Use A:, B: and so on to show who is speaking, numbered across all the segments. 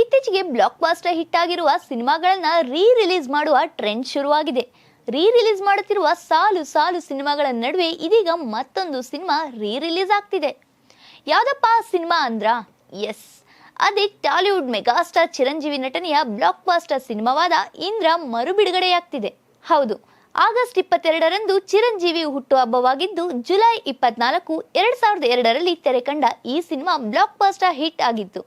A: ಇತ್ತೀಚೆಗೆ block buster hit ಆಗಿರುವ ಸಿನಿಮಾಗಳನ್ನ ರೀ ರಿಲೀಸ್ ಮಾಡುವ ಟ್ರೆಂಡ್ ಶುರುವಾಗಿದೆ. ರೀ ರಿಲೀಸ್ ಮಾಡುತ್ತಿರುವ ಸಾಲು ಸಾಲು ಸಿನಿಮಾಗಳ ನಡುವೆ ಇದೀಗ ಮತ್ತೊಂದು ಸಿನಿಮಾ ರೀ ರಿಲೀಸ್ ಆಗ್ತಿದೆ. ಯಾವ್ದಪ್ಪ ಸಿನಿಮಾ ಅಂದ್ರ? ಎಸ್, ಅದೇ ಟಾಲಿವುಡ್ ಮೆಗಾಸ್ಟಾರ್ ಚಿರಂಜೀವಿ ನಟನೆಯ ಬ್ಲಾಕ್ ಬಾಸ್ಟರ್ ಸಿನಿಮಾವಾದ ಇಂದ್ರ ಮರು ಬಿಡುಗಡೆಯಾಗ್ತಿದೆ ಹೌದು, ಆಗಸ್ಟ್ ಇಪ್ಪತ್ತೆರಡರಂದು ಚಿರಂಜೀವಿ ಹುಟ್ಟುಹಬ್ಬವಾಗಿದ್ದು ಜುಲೈ ಇಪ್ಪತ್ನಾಲ್ಕು, ಎರಡ್ ಸಾವಿರದ ಎರಡರಲ್ಲಿ ತೆರೆ ಕಂಡ ಈ ಸಿನಿಮಾ ಬ್ಲಾಕ್ ಬಾಸ್ಟರ್ ಹಿಟ್ ಆಗಿತ್ತು.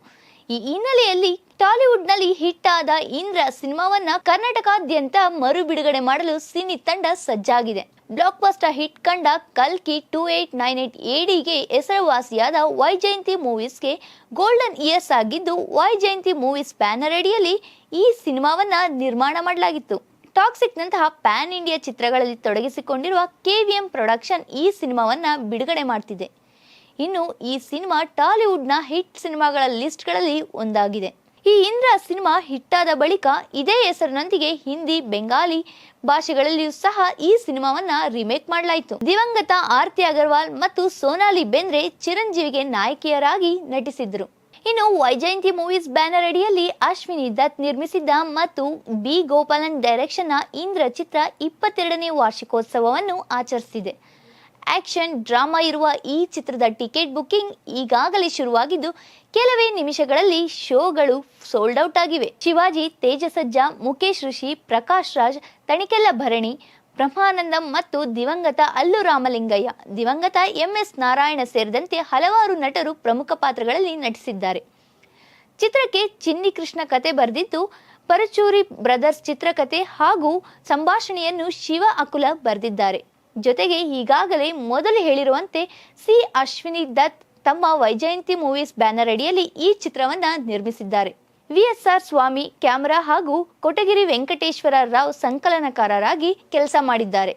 A: ಈ ಹಿನ್ನೆಲೆಯಲ್ಲಿ ಟಾಲಿವುಡ್ನಲ್ಲಿ ಹಿಟ್ ಆದ ಇಂದ್ರ ಸಿನಿಮಾವನ್ನ ಕರ್ನಾಟಕಾದ್ಯಂತ ಮರು ಬಿಡುಗಡೆ ಮಾಡಲು ಸಿನಿ ತಂಡ ಸಜ್ಜಾಗಿದೆ. ಬ್ಲಾಕ್ ಬಸ್ಟರ್ ಹಿಟ್ ಕಂಡ ಕಲ್ಕಿ ಟೂ ಏಟ್ ನೈನ್ ಏಟ್ ಎಡಿಗೆ ಹೆಸರುವಾಸಿಯಾದ ವೈಜಯಂತಿ ಮೂವೀಸ್ಗೆ ಗೋಲ್ಡನ್ ಇಯರ್ಸ್ ಆಗಿದ್ದು, ವೈಜಯಂತಿ ಮೂವೀಸ್ ಬ್ಯಾನರ್ ಅಡಿಯಲ್ಲಿ ಈ ಸಿನಿಮಾವನ್ನ ನಿರ್ಮಾಣ ಮಾಡಲಾಗಿತ್ತು. ಟಾಕ್ಸಿಕ್ ನಂತಹ ಪ್ಯಾನ್ ಇಂಡಿಯಾ ಚಿತ್ರಗಳಲ್ಲಿ ತೊಡಗಿಸಿಕೊಂಡಿರುವ ಕೆವಿಎಂ ಪ್ರೊಡಕ್ಷನ್ ಈ ಸಿನಿಮಾವನ್ನ ಬಿಡುಗಡೆ ಮಾಡ್ತಿದೆ. ಇನ್ನು ಈ ಸಿನಿಮಾ ಟಾಲಿವುಡ್ನ ಹಿಟ್ ಸಿನಿಮಾಗಳ ಲಿಸ್ಟ್ಗಳಲ್ಲಿ ಒಂದಾಗಿದೆ. ಈ ಇಂದ್ರ ಸಿನಿಮಾ ಹಿಟ್ಟಾದ ಬಳಿಕ ಇದೇ ಹೆಸರಿನೊಂದಿಗೆ ಹಿಂದಿ, ಬೆಂಗಾಲಿ ಭಾಷೆಗಳಲ್ಲಿಯೂ ಸಹ ಈ ಸಿನಿಮಾವನ್ನ ರಿಮೇಕ್ ಮಾಡಲಾಯಿತು. ದಿವಂಗತ ಆರ್ತಿ ಅಗರ್ವಾಲ್ ಮತ್ತು ಸೋನಾಲಿ ಬೆಂದ್ರೆ ಚಿರಂಜೀವಿಗೆ ನಾಯಕಿಯರಾಗಿ ನಟಿಸಿದ್ರು. ಇನ್ನು ವೈಜಯಂತಿ ಮೂವೀಸ್ ಬ್ಯಾನರ್ ಅಡಿಯಲ್ಲಿ ಅಶ್ವಿನಿ ದತ್ ನಿರ್ಮಿಸಿದ್ದ ಮತ್ತು ಬಿ ಗೋಪಾಲನ್ ಡೈರೆಕ್ಷನ್ನ ಇಂದ್ರ ಚಿತ್ರ ಇಪ್ಪತ್ತೆರಡನೇ ವಾರ್ಷಿಕೋತ್ಸವವನ್ನು ಆಚರಿಸಿದೆ. ಆಕ್ಷನ್, ಡ್ರಾಮಾ ಇರುವ ಈ ಚಿತ್ರದ ಟಿಕೆಟ್ ಬುಕಿಂಗ್ ಈಗಾಗಲೇ ಶುರುವಾಗಿದ್ದು, ಕೆಲವೇ ನಿಮಿಷಗಳಲ್ಲಿ ಶೋಗಳು ಸೋಲ್ಡ್ ಔಟ್ ಆಗಿವೆ. ಶಿವಾಜಿ, ತೇಜಸಜ್ಜ ಮುಖೇಶ್ ಋಷಿ, ಪ್ರಕಾಶ್ ರಾಜ್, ತಣಿಕೆಲ್ಲ ಭರಣಿ, ಬ್ರಹ್ಮಾನಂದಂ ಮತ್ತು ದಿವಂಗತ ಅಲ್ಲು ರಾಮಲಿಂಗಯ್ಯ. ದಿವಂಗತ ಎಂ ಎಸ್ ನಾರಾಯಣ ಸೇರಿದಂತೆ ಹಲವಾರು ನಟರು ಪ್ರಮುಖ ಪಾತ್ರಗಳಲ್ಲಿ ನಟಿಸಿದ್ದಾರೆ. ಚಿತ್ರಕ್ಕೆ ಚಿನ್ನಿ ಕೃಷ್ಣ ಕತೆ ಬರೆದಿದ್ದು, ಪರಚೂರಿ ಬ್ರದರ್ಸ್ ಚಿತ್ರಕಥೆ ಹಾಗೂ ಸಂಭಾಷಣೆಯನ್ನು ಶಿವ ಅಕುಲ ಬರೆದಿದ್ದಾರೆ. ಜೊತೆಗೆ ಈಗಾಗಲೇ ಮೊದಲು ಹೇಳಿರುವಂತೆ ಸಿ ಅಶ್ವಿನಿ ದತ್ ತಮ್ಮ ವೈಜಯಂತಿ ಮೂವೀಸ್ ಬ್ಯಾನರ್ ಅಡಿಯಲ್ಲಿ ಈ ಚಿತ್ರವನ್ನ ನಿರ್ಮಿಸಿದ್ದಾರೆ. ವಿಎಸ್ಆರ್ ಸ್ವಾಮಿ, ಕ್ಯಾಮರಾ ಹಾಗೂ ಕೊಟಗಿರಿ ವೆಂಕಟೇಶ್ವರ ರಾವ್ ಸಂಕಲನಕಾರರಾಗಿ ಕೆಲಸ ಮಾಡಿದ್ದಾರೆ.